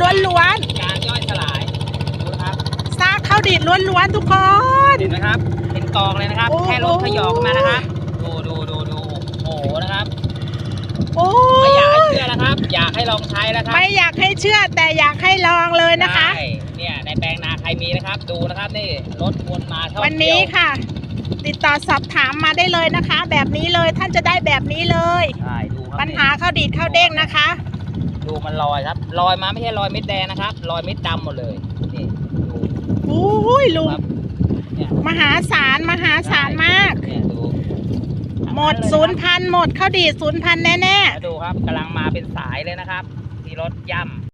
ล้วนการย่อยสลายดูนะครับๆซากข้าวดีดล้วนๆทุกคน เห็นไหมครับเป็นกองเลยนะครับ โอ้โห แค่รถขยอกมานะครับดูดูดูดูโอ้โหนะครับโอ้ไม่อยากให้ยเชื่อนะครับ อยากให้ลองใช้แล้วครับไม่อยากให้เชื่อแต่อยากให้ลองเลยนะคะ ใช่เนี่ยในแปลงนาใครมีนะครับ ดูนะครับนี่รถวนมาท่องวันเที่นี้ยวค่ะ ติดต่อสอบถามมาได้เลยนะคะ แบบนี้เลยท่านจะได้แบบนี้เลย ใช่ดูครับปัญหาข้าวดีดข้าวเด้งนะคะ ดูมันลอยครับลอยมาไม่ใช่ลอยเม็ดแดงนะครับลอยเม็ดดำหมดเลยนี่ดูโอ้ยลุงครับเนี่ยมหาศาลมหาศาลมาก เนี่ยดูหมดศูนย์พันหมดข้าวดีดศูนย์พันแน่แล้วดูครับกำลังมาเป็นสายเลยนะครับ ที่รถย่ำ